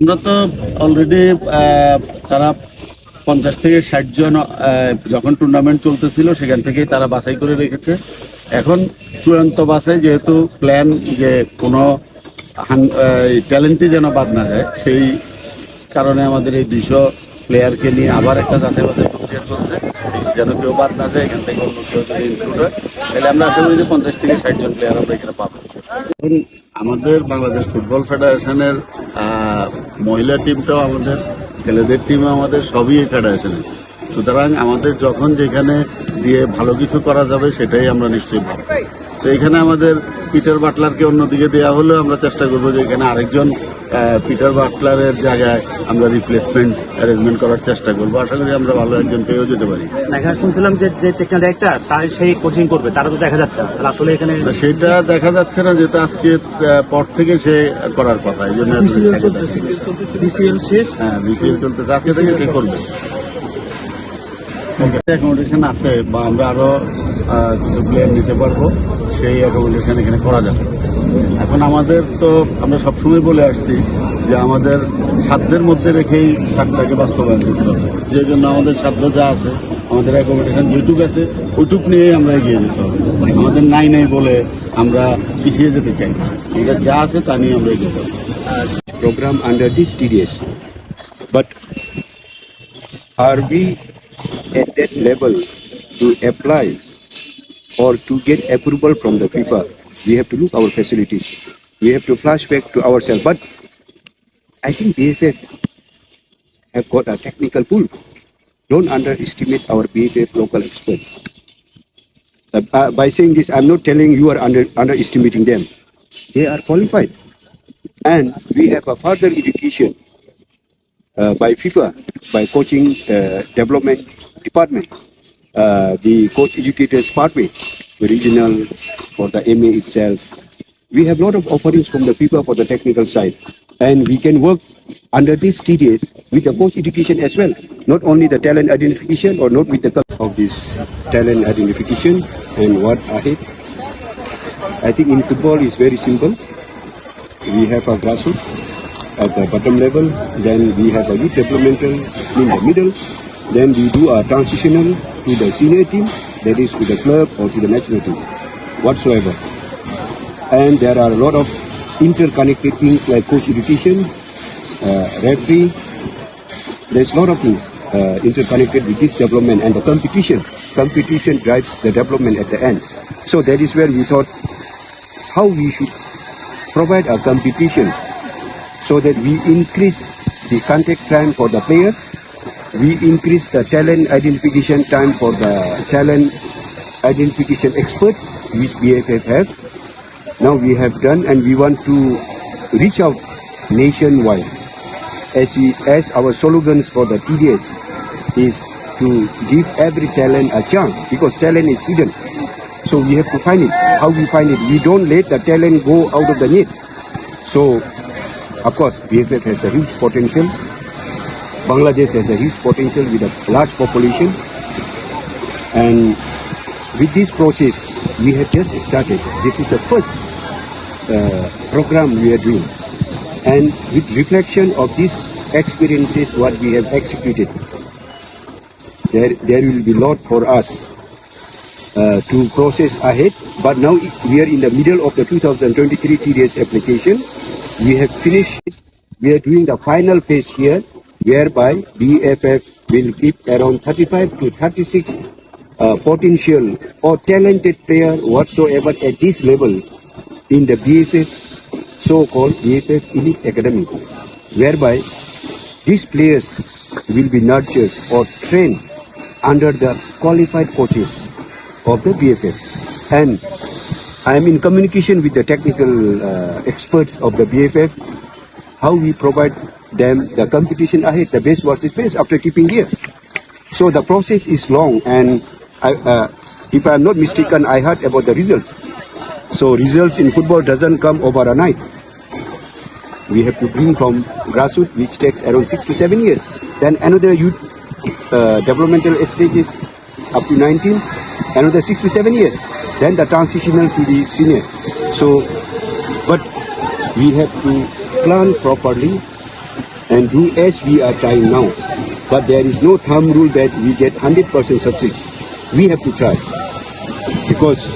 আমরা তো অলরেডি তারা পঞ্চাশ থেকে ষাট জন যখন টুর্নামেন্ট চলতেছিল, সেখান থেকেই তারা বাছাই করে রেখেছে। এখন চূড়ান্ত বাছাই যেহেতু প্ল্যান যে কোনো ট্যালেন্টই যেন বাদ না যায়, সেই কারণে আমাদের এই দুইশো প্লেয়ারকে নিয়ে আবার একটা যাচাই বাছাই প্রক্রিয়া চলছে। যেন কেউ বাদ না যায়, এখান থেকে অন্য কেউ যদি ইনক্লুড হয়, তাহলে আমরা আশা করি যে পঞ্চাশ থেকে ষাট জন প্লেয়ার আমরা এখানে পাবো। আমাদের বাংলাদেশ ফুটবল ফেডারেশনের মহিলা টিমটাও আমাদের, ছেলেদের টিম আমাদের সবই এই ফেডারেশনে সুতরাং আমাদের যখন যেখানে দিয়ে ভালো কিছু করা যাবে, সেটাই আমরা নিশ্চয়ই পাবো তো এখানে আমাদের পিটার বাটলারকে অন্যদিকে দেওয়া হলেও আমরা চেষ্টা করব যে এখানে আরেকজন পিটার বাটলারের জায়গায় আমরা রিপ্লেসমেন্ট অ্যারেঞ্জমেন্ট করার চেষ্টা করব। আশা করি আমরা ভালো একজন পেয়েও যেতে পারি। দেখা শুনছিলাম যে যে টেকনিক্যাল ডাইরেক্টর তার সেই কোচিং করবে তারা তো দেখা যাচ্ছে না। আসলে এখানে সেটা দেখা যাচ্ছে না যেহেতু আজকে পর থেকে সে করার কথা এই জন্য বিসিএল শেষ। হ্যাঁ বিসিএল চলতেছে আজকে থেকে সে করবে। অ্যাকোমোডেশন আছে বা আমরা আরও প্লেয়ার নিতে পারব, সেই অ্যাকোমোডেশন এখানে করা যাবে। এখন আমাদের তো আমরা সবসময় বলে আসছি যে আমাদের সাধ্যের মধ্যে রেখেই সাতটাকে বাস্তবায়ন করতে হবে। যে জন্য আমাদের সাধ্য যা আছে, আমাদের অ্যাকোমোডেশন যেটুক আছে ওইটুক নিয়েই আমরা এগিয়ে যেতে হবে। আমাদের নাই নাই বলে আমরা পিছিয়ে যেতে চাই এটা যা আছে তা নিয়ে আমরা এগিয়ে যাব। Program under this TDS. But are we at that level to apply or to get approval from the FIFA? We have to look our facilities. We have to flash back to ourselves. But I think BFF have got a technical pool. Don't underestimate our BFF local experts. Uh, uh, by saying this, I'm not telling you are under, underestimating them. They are qualified and we have a further education uh, by FIFA, by coaching uh, development department, uh, the coach educators pathway, the regional for the MA itself. We have a lot of offerings from the FIFA for the technical side, and we can work under these TDS with the coach education as well, not only the talent identification or not with the of this talent identification and what ahead. I think in football is very simple. We have a grassroots at the bottom level, then we have a youth developmental in the middle, then we do a transitional to the senior team, that is to the club or to the national team, whatsoever. And there are a lot of interconnected things like coach education, uh, referee, there's a lot of things uh, interconnected with this development and the competition. Competition drives the development at the end. So that is where we thought how we should provide a competition so that we increase the contact time for the players, we increase the talent identification time for the talent identification experts which BFF have. Now we have done and we want to reach out nationwide as, we, as our slogans for the TDS is to give every talent a chance because talent is hidden. So we have to find it. How we find it? We don't let the talent go out of the net. So, of course, BFF has a huge potential. Bangladesh has a huge potential with a large population. And with this process, we have just started. This is the first uh, program we are doing. And with reflection of these experiences, what we have executed, there, there will be a lot for us uh, to process ahead. But now we are in the middle of the 2023 TDS application. We have finished. We are doing the final phase here, whereby BFF will keep around 35 to 36 uh, potential or talented player whatsoever at this level in the BFF, so-called BFF Elite Academy, whereby these players will be nurtured or trained under the qualified coaches of the BFF. And I am in communication with the technical uh, experts of the BFF, how we provide them the competition ahead, the best versus best after keeping here. So the process is long and I, uh, if I am not mistaken, I heard about the results. So results in football doesn't come overnight. We have to bring from grassroots, which takes around six to seven years. Then another youth uh, developmental stages up to 19, another six to seven years. Then the transitional to the senior. So, but we have to plan properly and do as we are trying now. But there is no thumb rule that we get 100% success. We have to try because